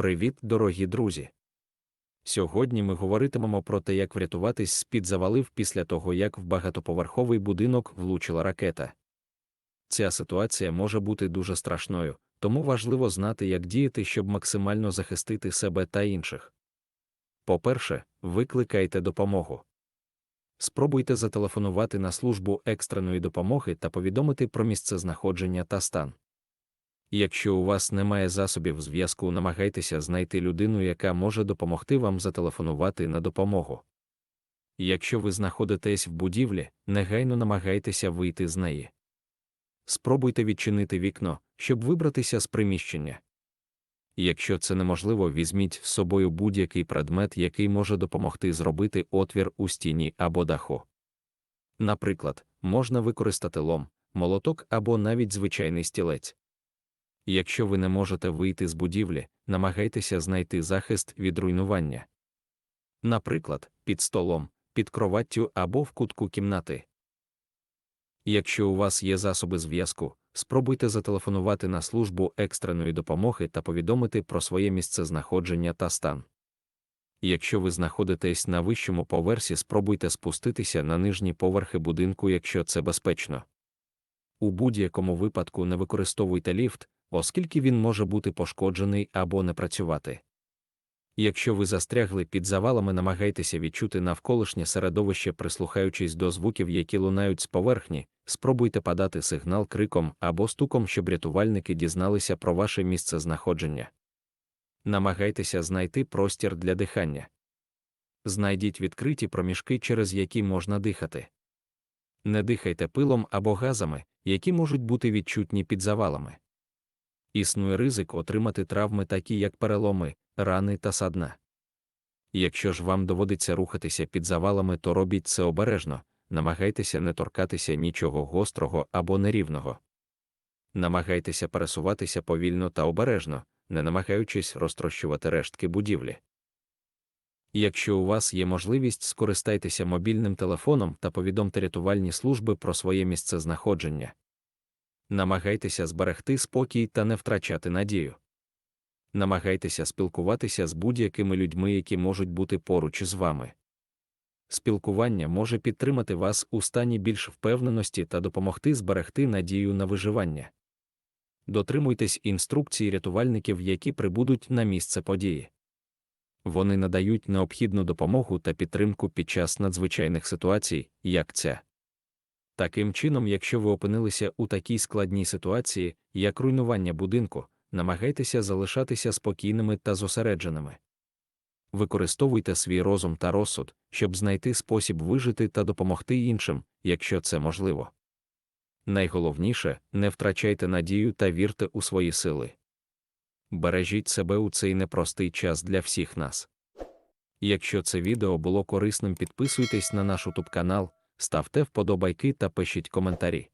Привіт, дорогі друзі! Сьогодні ми говоритимемо про те, як врятуватись з-під завалив після того, як в багатоповерховий будинок влучила ракета. Ця ситуація може бути дуже страшною, тому важливо знати, як діяти, щоб максимально захистити себе та інших. По-перше, викликайте допомогу. Спробуйте зателефонувати на службу екстреної допомоги та повідомити про місцезнаходження та стан. Якщо у вас немає засобів зв'язку, намагайтеся знайти людину, яка може допомогти вам зателефонувати на допомогу. Якщо ви знаходитесь в будівлі, негайно намагайтеся вийти з неї. Спробуйте відчинити вікно, щоб вибратися з приміщення. Якщо це неможливо, візьміть з собою будь-який предмет, який може допомогти зробити отвір у стіні або даху. Наприклад, можна використати лом, молоток або навіть звичайний стілець. Якщо ви не можете вийти з будівлі, намагайтеся знайти захист від руйнування. Наприклад, під столом, під кроваттю або в кутку кімнати. Якщо у вас є засоби зв'язку, спробуйте зателефонувати на службу екстреної допомоги та повідомити про своє місцезнаходження та стан. Якщо ви знаходитесь на вищому поверсі, спробуйте спуститися на нижні поверхи будинку, якщо це безпечно. У будь-якому випадку не використовуйте ліфт, оскільки він може бути пошкоджений або не працювати. Якщо ви застрягли під завалами, намагайтеся відчути навколишнє середовище, прислухаючись до звуків, які лунають з поверхні, спробуйте подати сигнал криком або стуком, щоб рятувальники дізналися про ваше місце знаходження. Намагайтеся знайти простір для дихання. Знайдіть відкриті проміжки, через які можна дихати. Не дихайте пилом або газами, які можуть бути відчутні під завалами. Існує ризик отримати травми, такі як переломи, рани та садна. Якщо ж вам доводиться рухатися під завалами, то робіть це обережно, намагайтеся не торкатися нічого гострого або нерівного. Намагайтеся пересуватися повільно та обережно, не намагаючись розтрощувати рештки будівлі. Якщо у вас є можливість, скористайтеся мобільним телефоном та повідомте рятувальні служби про своє місцезнаходження. Намагайтеся зберегти спокій та не втрачати надію. Намагайтеся спілкуватися з будь-якими людьми, які можуть бути поруч з вами. Спілкування може підтримати вас у стані більш впевненості та допомогти зберегти надію на виживання. Дотримуйтесь інструкцій рятувальників, які прибудуть на місце події. Вони надають необхідну допомогу та підтримку під час надзвичайних ситуацій, як ця. Таким чином, якщо ви опинилися у такій складній ситуації, як руйнування будинку, намагайтеся залишатися спокійними та зосередженими. Використовуйте свій розум та розсуд, щоб знайти спосіб вижити та допомогти іншим, якщо це можливо. Найголовніше не втрачайте надію та вірте у свої сили. Бережіть себе у цей непростий час для всіх нас. Якщо це відео було корисним, підписуйтесь на наш YouTube канал ставте вподобайки та пишіть коментарі.